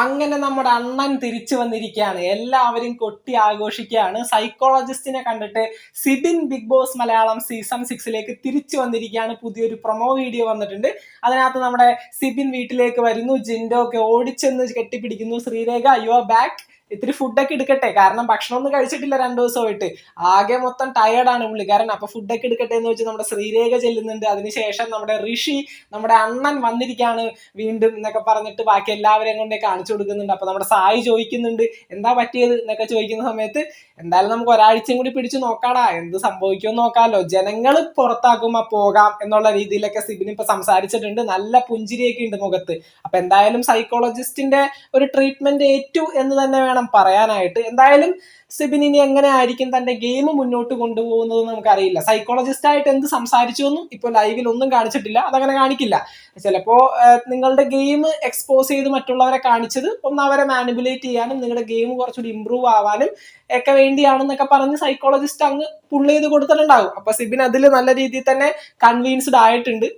അങ്ങനെ നമ്മുടെ അണ്ണൻ തിരിച്ചു വന്നിരിക്കുകയാണ്. എല്ലാവരും കൊട്ടി ആഘോഷിക്കുകയാണ്. സൈക്കോളജിസ്റ്റിനെ കണ്ടിട്ട് Sibin big boss Malayalam season സിക്സിലേക്ക് തിരിച്ചു വന്നിരിക്കുകയാണ്. പുതിയൊരു പ്രൊമോ വീഡിയോ വന്നിട്ടുണ്ട്. അതിനകത്ത് നമ്മുടെ സിബിൻ വീട്ടിലേക്ക് വരുന്നു. ജിൻഡോ ഒക്കെ ഓടിച്ചെന്ന് കെട്ടിപ്പിടിക്കുന്നു. ശ്രീരേഖ യു ആർ ബാക്ക് ഇത്തിരി ഫുഡൊക്കെ എടുക്കട്ടെ. കാരണം ഭക്ഷണം ഒന്നും കഴിച്ചിട്ടില്ല രണ്ടു ദിവസമായിട്ട്. ആകെ മൊത്തം ടയേർഡാണ് പുള്ളിക്കാരൻ അപ്പൊ ഫുഡൊക്കെ എടുക്കട്ടെ എന്ന് വെച്ച് നമ്മുടെ ശ്രീരേഖ ചെല്ലുന്നുണ്ട്. അതിനുശേഷം നമ്മുടെ ഋഷി നമ്മുടെ അണ്ണൻ വന്നിരിക്കാണ് വീണ്ടും എന്നൊക്കെ പറഞ്ഞിട്ട് ബാക്കി എല്ലാവരെയും കൊണ്ടേ കാണിച്ചു കൊടുക്കുന്നുണ്ട്. അപ്പൊ നമ്മുടെ സായി ചോദിക്കുന്നുണ്ട് എന്താ പറ്റിയത്? എന്നൊക്കെ ചോദിക്കുന്ന സമയത്ത് എന്തായാലും നമുക്ക് ഒരാഴ്ചയും കൂടി പിടിച്ചു നോക്കാടാ. എന്ത് സംഭവിക്കുമെന്ന് നോക്കാമല്ലോ ജനങ്ങൾ പുറത്താക്കുമ്പോ പോകാം എന്നുള്ള രീതിയിലൊക്കെ സിബിൻ ഇപ്പൊ സംസാരിച്ചിട്ടുണ്ട്. നല്ല പുഞ്ചിരിയൊക്കെ ഉണ്ട് മുഖത്ത്. അപ്പൊ എന്തായാലും സൈക്കോളജിസ്റ്റിന്റെ ഒരു ട്രീറ്റ്മെന്റ് ഏറ്റു എന്ന് തന്നെ വേണം പറയാനായിട്ട് എന്തായാലും സിബിൻ ഇനി എങ്ങനെ ആയിരിക്കും തന്റെ ഗെയിം മുന്നോട്ട് കൊണ്ടുപോകുന്നത് നമുക്കറിയില്ല. സൈക്കോളജിസ്റ്റ് ആയിട്ട് എന്ത് സംസാരിച്ചു എന്നും ഇപ്പൊ ലൈവിൽ ഒന്നും കാണിച്ചിട്ടില്ല. അതങ്ങനെ കാണിക്കില്ല. ചിലപ്പോ നിങ്ങളുടെ ഗെയിം എക്സ്പോസ് ചെയ്ത് മറ്റുള്ളവരെ കാണിച്ചത് ഒന്ന് അവരെ മാനിപ്പുലേറ്റ് ചെയ്യാനും നിങ്ങളുടെ ഗെയിം കുറച്ചുകൂടി ഇമ്പ്രൂവ് ആവാനും ഒക്കെ വേണ്ടിയാണെന്നൊക്കെ പറഞ്ഞ് സൈക്കോളജിസ്റ്റ് അങ്ങ് പുള്ള് ചെയ്ത് കൊടുത്തിട്ടുണ്ടാകും. അപ്പൊ സിബിൻ അതിൽ നല്ല രീതിയിൽ തന്നെ കൺവീൻസ്ഡ് ആയിട്ടുണ്ട്.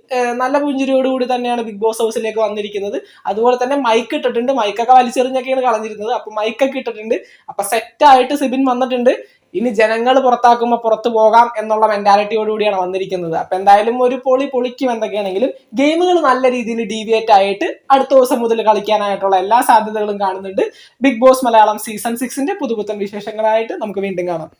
നല്ല പുഞ്ചിരിയോടുകൂടി തന്നെയാണ് ബിഗ് ബോസ് ഹൗസിലേക്ക് വന്നിരിക്കുന്നത്. അതുപോലെ തന്നെ മൈക്ക് ഇട്ടിട്ടുണ്ട്. മൈക്കൊക്കെ വലിച്ചെറിഞ്ഞൊക്കെയാണ് കളഞ്ഞിരുന്നത്. അപ്പൊ മൈക്കൊക്കെ ഇട്ടിട്ടുണ്ട് അപ്പൊ സെറ്റ് ആയിട്ട് സിബിൻ വന്നിട്ടുണ്ട്. ഇനി ജനങ്ങൾ പുറത്താക്കുമ്പോൾ പുറത്തു പോകാം എന്നുള്ള മെന്റാലിറ്റിയോടുകൂടിയാണ് വന്നിരിക്കുന്നത്. അപ്പൊ എന്തായാലും ഒരു പൊളി പൊളിക്കും എന്തൊക്കെയാണെങ്കിലും ഗെയിമുകൾ നല്ല രീതിയിൽ ഡീവിയേറ്റ് ആയിട്ട് അടുത്ത ദിവസം മുതൽ കളിക്കാനായിട്ടുള്ള എല്ലാ സാധ്യതകളും കാണുന്നുണ്ട്. ബിഗ് ബോസ് മലയാളം സീസൺ സിക്സിന്റെ പുതുപുത്തൻ വിശേഷങ്ങളായിട്ട് നമുക്ക് വീണ്ടും കാണാം.